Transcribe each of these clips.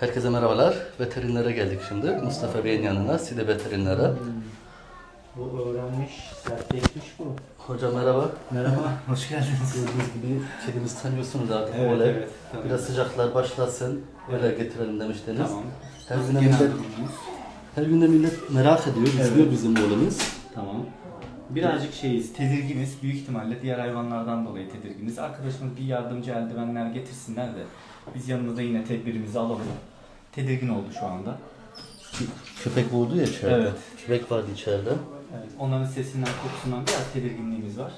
Herkese merhabalar. Veterinlere geldik şimdi. Mustafa Bey'in yanına, Side Veterinere. Hmm. Bu öğrenmiş, sertleşmiş bu. Hocam merhaba. Merhaba, hoş geldiniz. Gördüğünüz gibi kedimizi tanıyorsunuz artık. Evet, Oley. evet, tabii. Biraz sıcaklar başlasın. Öyle getirelim demiştiniz. Tamam. Her gün millet, her gün millet merak ediyor. İzliyor Evet. bizim oğlumuz. Birazcık şeyiz, tedirginiz. Büyük ihtimalle diğer hayvanlardan dolayı tedirginiz. Arkadaşımız bir yardımcı eldivenler getirsinler de biz yanımızda yine tedbirimizi alalım. Tedirgin oldu şu anda. Köpek vurdu ya içeride. Evet. Köpek vardı içeride. Evet, onların sesinden, kokusundan biraz tedirginliğimiz var.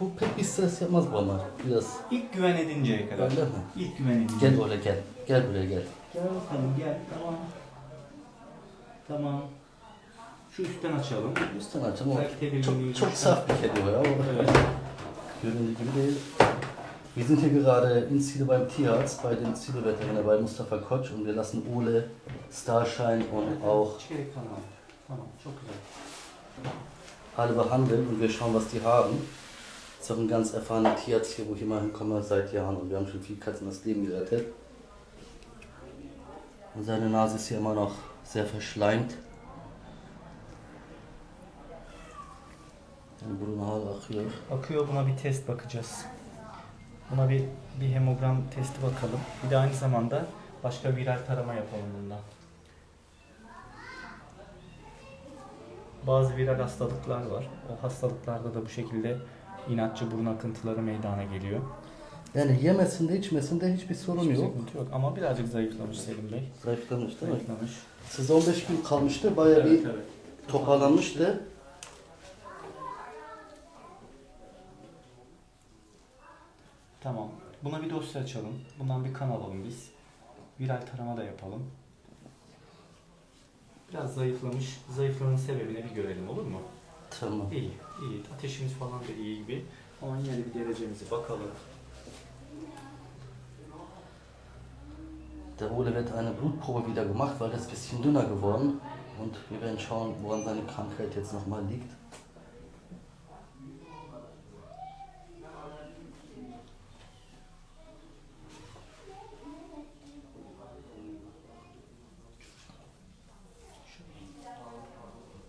Bu pek bir stres yapmaz bu ama. Biraz. İlk güven edinceye kadar. Öyle mi? İlk güven edinceye Gel oraya gel. Gel buraya gel. Gel bakalım gel. Tamam. Tamam. Şu üstten açalım. Üstten açalım. O Çok, çok saf bir kedi o ya. O Evet. Göründüğü gibi değil. Wir sind hier gerade in Ziele beim Tierarzt, bei den Zieleveteriner, bei Mustafa Kotsch und wir lassen Ole, Starshine und auch alle behandeln und wir schauen, was die haben. Ist auch ein ganz erfahrener Tierarzt hier, wo ich immer hinkomme seit Jahren und wir haben schon viel Katzen das Leben gerettet. Und seine Nase ist hier immer noch sehr verschleimt. Yani burun hala akıyor. Akıyor buna bir test bakacağız. Buna bir bir hemogram testi bakalım. Bir de aynı zamanda başka viral tarama yapalım bundan. Bazı viral hastalıklar var. O hastalıklarda da bu şekilde inatçı burun akıntıları meydana geliyor. Yani yemesinde içmesinde hiçbir sorun Hiçbir yok. sıkıntı yok ama birazcık zayıflamış Selim Bey. Zayıflamış değil mi? Zayıflamış. Sizde 15 gün kalmıştı. Bayağı bir Evet, evet. toparlanmıştı. Tamam. Buna bir dosya açalım. Bundan bir kan alalım biz. Viral tarama da yapalım. Biraz zayıflamış. Zayıflamanın sebebini bir görelim olur mu? Tamam. İyi, iyi. Ateşimiz falan da iyi gibi. Ama yine de bir derecemizi bakalım. Der Ole wird eine Blutprobe wieder gemacht, weil ein bisschen dünner geworden. Und wir werden schauen, woran seine Krankheit jetzt nochmal liegt.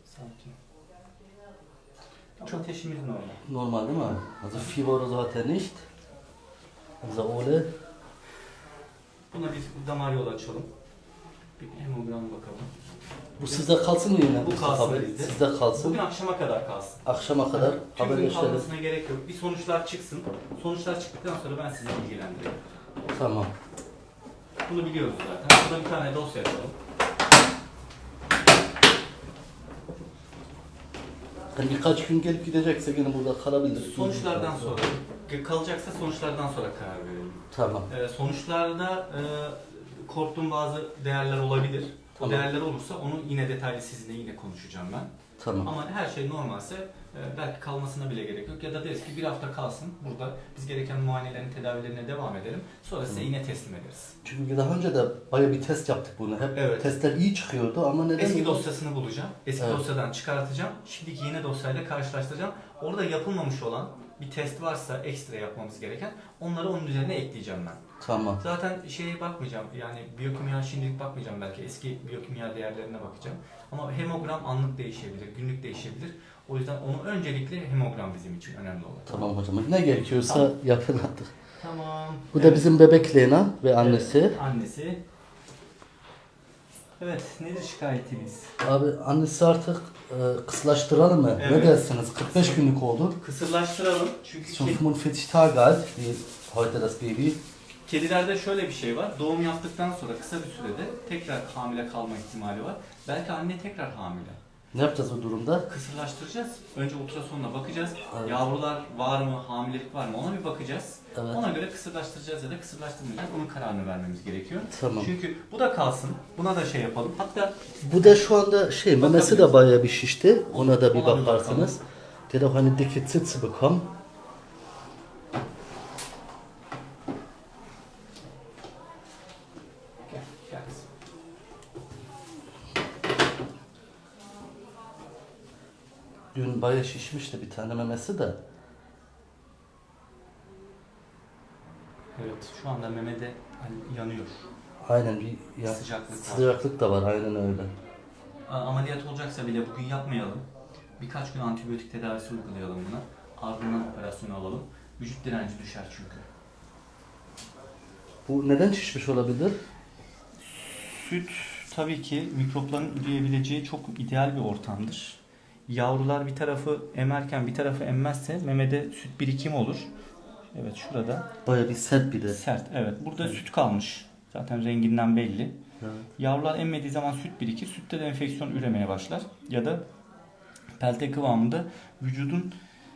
Sakin. Ama ateşimiz normal. Değil mi? Also so hat er nicht. Unser Ole. Buna bir damar yolu açalım. Bir hemogram bakalım. Bu sizde kalsın mı yine? Bu kalsın bizde. Sizde kalsın. Bugün akşama kadar kalsın. Akşama kadar Tüm gün haberleşelim. kalmasına gerek yok. Bir sonuçlar çıksın. Sonuçlar çıktıktan sonra ben sizi bilgilendireyim. Tamam. Bunu biliyoruz zaten. Burada bir tane dosya açalım. Hani birkaç gün gelip gidecekse yine burada kalabilir. Sonuçlardan sonra, kalacaksa sonuçlardan sonra karar verelim. Tamam. Ee, sonuçlarda e, korktuğum bazı değerler olabilir. Tamam. değerler olursa onu yine detaylı sizinle yine konuşacağım ben. Tamam. Ama her şey normalse e, belki kalmasına bile gerek yok. Ya da deriz ki bir hafta kalsın burada. Biz gereken muayenelerin tedavilerine devam edelim. Sonra size yine teslim ederiz. Çünkü daha önce de bayağı bir test yaptık bunu. Hep Evet. testler iyi çıkıyordu ama neden? Eski dosyasını bulacağım. Eski Evet. dosyadan çıkartacağım. Şimdiki yeni dosyayla karşılaştıracağım. Orada yapılmamış olan bir test varsa ekstra yapmamız gereken onları onun üzerine ekleyeceğim ben. Tamam. Zaten şeye bakmayacağım yani biyokimya şimdilik bakmayacağım belki eski biyokimya değerlerine bakacağım. Ama hemogram anlık değişebilir, günlük değişebilir. O yüzden onu öncelikle hemogram bizim için önemli olan. Tamam hocam. Ne gerekiyorsa Tamam. yapın artık. Tamam. Bu da bizim bebek Lena ve annesi. Evet, annesi. Evet, nedir şikayetiniz? Abi annesi artık e, kıslaştıralım mı? Ne Evet. dersiniz? 45 günlük oldu. Kısırlaştıralım çünkü 45 Tage alt, wie heute das Baby. Kedilerde şöyle bir şey var. Doğum yaptıktan sonra kısa bir sürede tekrar hamile kalma ihtimali var. Belki anne tekrar hamile. Ne yapacağız o durumda? Kısırlaştıracağız. Önce ultrasonla bakacağız. Evet. Yavrular var mı, hamilelik var mı ona bir bakacağız. Evet. Ona göre kısırlaştıracağız ya da kısırlaştırmayacağız. Onun kararını vermemiz gerekiyor. Tamam. Çünkü bu da kalsın. Buna da şey yapalım. Hatta Bu da şu anda şey memesi de bayağı bir şişti. Ona da bir bakarsınız. Der auch eine dicke Zitze bekommen. gel, gel kızım. Bayağı şişmişti bir tane memesi de. Evet, şu anda memede hani yanıyor. Aynen bir ya, Sıcaklık var. sıcaklık da var aynen öyle. A- Ameliyat olacaksa bile bugün yapmayalım. Birkaç gün antibiyotik tedavisi uygulayalım buna. Ardından operasyonu alalım. Vücut direnci düşer çünkü. Bu neden şişmiş olabilir? Süt tabii ki mikropların üreyebileceği çok ideal bir ortamdır. Yavrular bir tarafı emerken bir tarafı emmezse memede süt birikimi olur. Evet şurada Baya bir sert bir de. sert. Evet burada süt kalmış. Zaten renginden belli. Evet. Yavrular emmediği zaman süt birikir. Sütte de enfeksiyon üremeye başlar. Ya da pelte kıvamında vücudun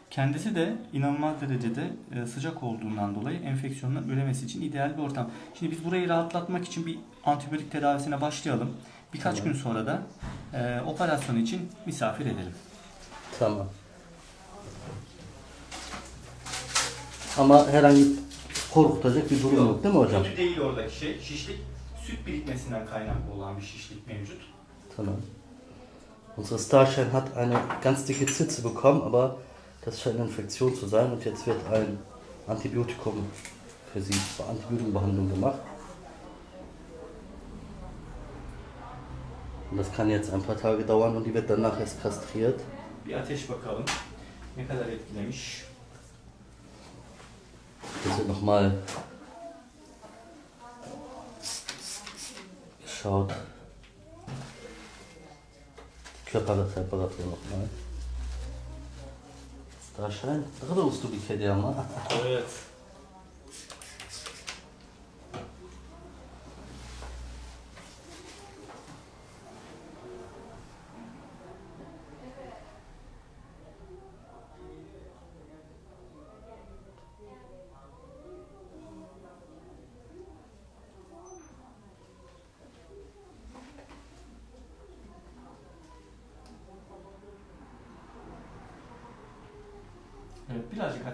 kendisi de inanılmaz derecede e, sıcak olduğundan dolayı enfeksiyonların üremesi için ideal bir ortam. Şimdi biz burayı rahatlatmak için bir antibiyotik tedavisine başlayalım. Birkaç Tamam. gün sonra da e, operasyon için misafir edelim. Tamam. Ama herhangi korkutacak bir durum yok, değil mi hocam? Kötü değil oradaki şey. Şişlik süt birikmesinden kaynaklı olan bir şişlik mevcut. Tamam. Unsere Starschein hat eine ganz dicke Zitze bekommen, aber das scheint eine Infektion zu sein und jetzt wird ein Antibiotikum für sie zur Antibiotikumbehandlung gemacht. Und das kann jetzt ein paar Tage dauern und die wird danach erst kastriert. Bir ateş bakalım. Ne kadar etkilemiş. Jetzt wird nochmal geschaut. Die Körpertemperatur nochmal. Starschein. Drückst du die Kette ama? Evet.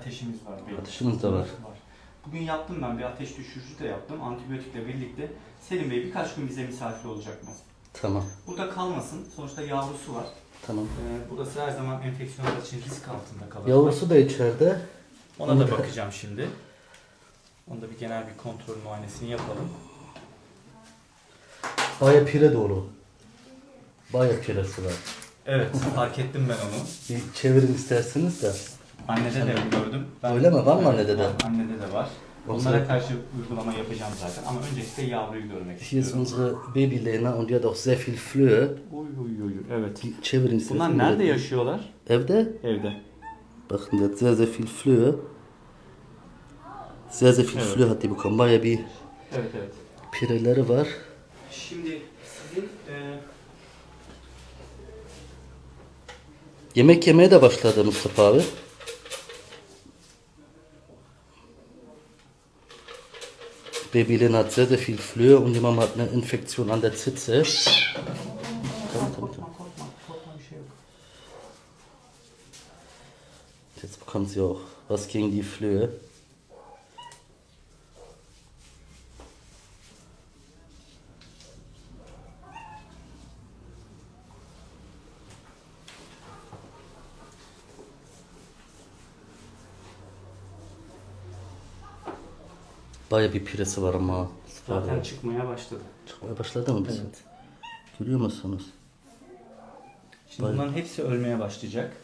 Ateşimiz var. benim. Ateşimiz de var. Bugün yaptım ben bir ateş düşürücü de yaptım. Antibiyotikle birlikte. Selim Bey birkaç gün bize misafir olacak mı? Tamam. Burada kalmasın. Sonuçta yavrusu var. Tamam. Ee, burası her zaman enfeksiyonlar için risk altında kalır. Yavrusu da içeride. Ona da bakacağım şimdi. Onda bir genel bir kontrol muayenesini yapalım. Baya pire dolu. Baya piresi var. Evet, fark ettim ben onu. Bir çevirin isterseniz de. Annede de gördüm. Öyle mi? Var mı annede de? Annede de var. Onlara karşı uygulama yapacağım zaten. Ama öncelikle yavruyu görmek Hier ist istiyorum. unsere Baby Lena und die hat auch sehr viel Flöhe. Uy uy uy. Evet. Çevirin isterseniz. Bunlar nerede yaşıyorlar? Evde. Evde. Bakın die hat sehr sehr viel Flöhe. Sehr sehr viel Evet. Flöhe hat die bekommen. Baya bir Evet evet. pireleri var. Şimdi sizin e, Yemek yemeye de başladı Mustafa abi. Baby Lena hat sehr sehr viel Flöhe und die Mama hat eine Infektion an der Zitze. Bir şey yok. Jetzt bekommt sie auch was gegen die Flöhe. Baya bir piresi var ama. Zaten çıkmaya başladı. Çıkmaya başladı mı bizim? Görüyor musunuz? Şimdi bunların hepsi ölmeye başlayacak.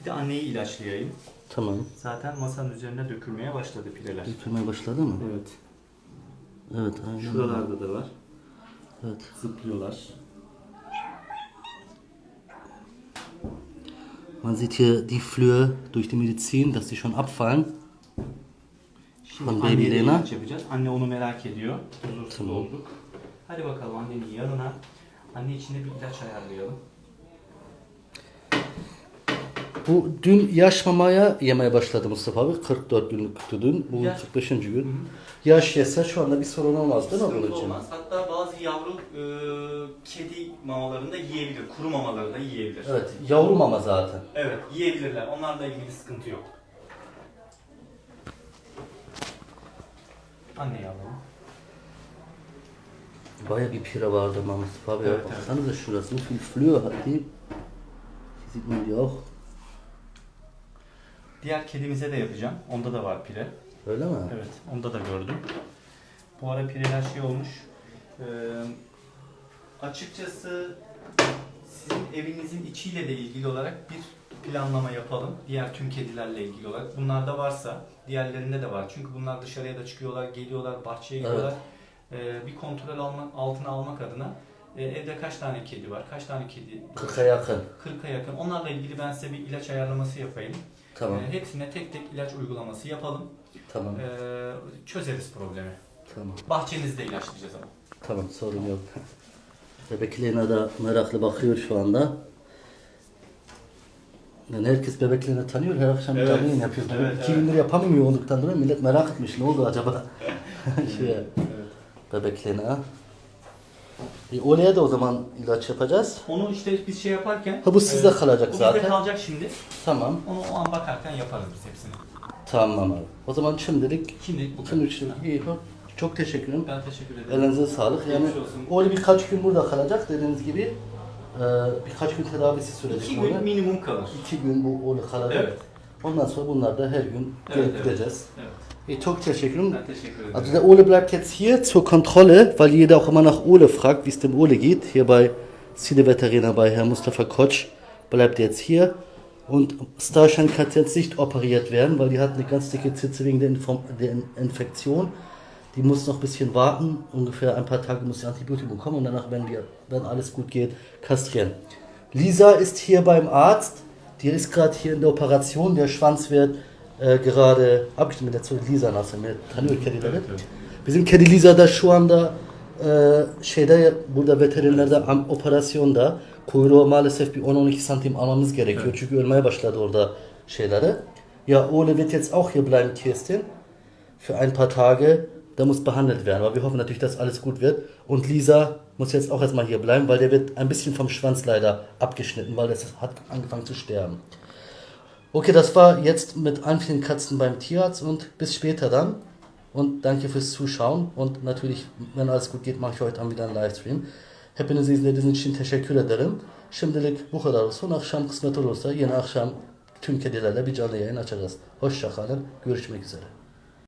Bir de anneyi ilaçlayayım. Tamam. Zaten masanın üzerine dökülmeye başladı pireler. Dökülmeye başladı mı? Evet. Evet aynen. Şuralarda da var. Evet. Zıplıyorlar. Man sieht hier die Flöhe durch die Medizin, dass sie schon abfallen. Şimdi Baby anneye de Lena. ilaç yapacağız. Anne onu merak ediyor. Huzursuz Tamam. olduk. Hadi bakalım annenin yanına. Anne içinde bir ilaç ayarlayalım. Bu dün yaş mamaya yemeye başladı Mustafa abi. 44 günlüktü dün. Bugün Yaş- 45. gün. Yaş yese şu anda bir sorun olmaz değil mi bunun Sıkıntı için? olmaz. Hatta bazı yavru e, kedi mamalarında yiyebilir. Kuru mamaları da yiyebilir. Evet. Yavru mama zaten. Evet, yiyebilirler. Onlarla ilgili sıkıntı yok. Anneyi alalım. Baya bir pire vardı Mustafa abi. Evet, evet. Baksanıza şurası. So viel Flöhe hat die. Hier sieht man die auch. Diğer kedimize de yapacağım. Onda da var pire. Öyle mi? Evet, onda da gördüm. Bu ara pireler şey olmuş. Ee, açıkçası sizin evinizin içiyle de ilgili olarak bir planlama yapalım. Diğer tüm kedilerle ilgili olarak. Bunlarda varsa diğerlerinde de var. Çünkü bunlar dışarıya da çıkıyorlar, geliyorlar, bahçeye gidiyorlar. Ee, bir kontrol almak, altına almak adına e, evde kaç tane kedi var, kaç tane kedi 40'a yakın. 40'a yakın. Onlarla ilgili ben size bir ilaç ayarlaması yapayım. Tamam. Ee, hepsine tek tek ilaç uygulaması yapalım. Tamam. Ee, çözeriz problemi. Tamam. Bahçenizde ilaçlayacağız ama. Tamam sorun yok. Bebek Lena da meraklı bakıyor şu anda. Yani herkes bebek Lena tanıyor. Her akşam Evet. canlı yayın yapıyor. Evet, İki evet. gündür yapamıyor olduktan dolayı millet merak etmiş. Ne oldu acaba? şey, Evet. bebek Lena. E, oraya da o zaman ilaç yapacağız. Onu işte biz şey yaparken... Ha, bu sizde kalacak bu zaten. bizde kalacak şimdi. Tamam. Onu o an bakarken yaparız biz hepsini. Tamam abi. O zaman şimdilik Şimdi bu bütün üçlü iyi. Çok teşekkür ederim. Ben teşekkür ederim. Elinize sağlık. Yani o birkaç gün burada kalacak dediğiniz gibi. Ee, birkaç gün tedavisi sürecek İki gün minimum kalır. İki gün bu oğlu kalacak. Evet. Ondan sonra bunlar da her gün Evet, evet. gideceğiz. Evet. E, çok teşekkür ederim. Also der Ole bleibt jetzt hier zur Kontrolle, weil jeder auch immer nach Ole fragt, wie es dem Ole geht. Hier bei Siede-Veteriner bei Herrn Mustafa Kotsch bleibt jetzt hier. Und Starshine kann jetzt nicht operiert werden, weil die hat eine ganz dicke Zitze wegen der, Inform der In- Infektion. Die muss noch ein bisschen warten, ungefähr ein paar Tage muss die Antibiotikum kommen und danach werden wir, wenn alles gut geht, kastrieren. Lisa ist hier beim Arzt, die ist gerade hier in der Operation, der Schwanz wird äh, gerade abgeschnitten. Der Lisa nasıl? Tanıyor kedileri. Bizim kedi Liza da şu anda e, şeyde burada veterinerde am- operasyonda kuyruğu maalesef bir 10-12 santim almamız gerekiyor. Evet. Çünkü ölmeye başladı orada şeyleri. Ja, Ole wird jetzt auch hier bleiben, Kirstin, für ein paar Tage. Da muss behandelt werden. Aber wir hoffen natürlich, dass alles gut wird. Und Lisa muss jetzt auch erstmal hier bleiben, weil der wird ein bisschen vom Schwanz leider abgeschnitten, weil das hat angefangen zu sterben. Okay, das war jetzt mit allen vielen Katzen beim Tierarzt und bis später dann. Und danke fürs Zuschauen. Und natürlich, wenn alles gut geht, mache ich heute Abend wieder einen Livestream. Hepinizi izlediğiniz için teşekkür ederim. Şimdilik bu kadar olsun. Akşam kısmet olursa yine akşam tüm kedilerle bir canlı yayın açacağız. Hoşça kalın. Görüşmek üzere.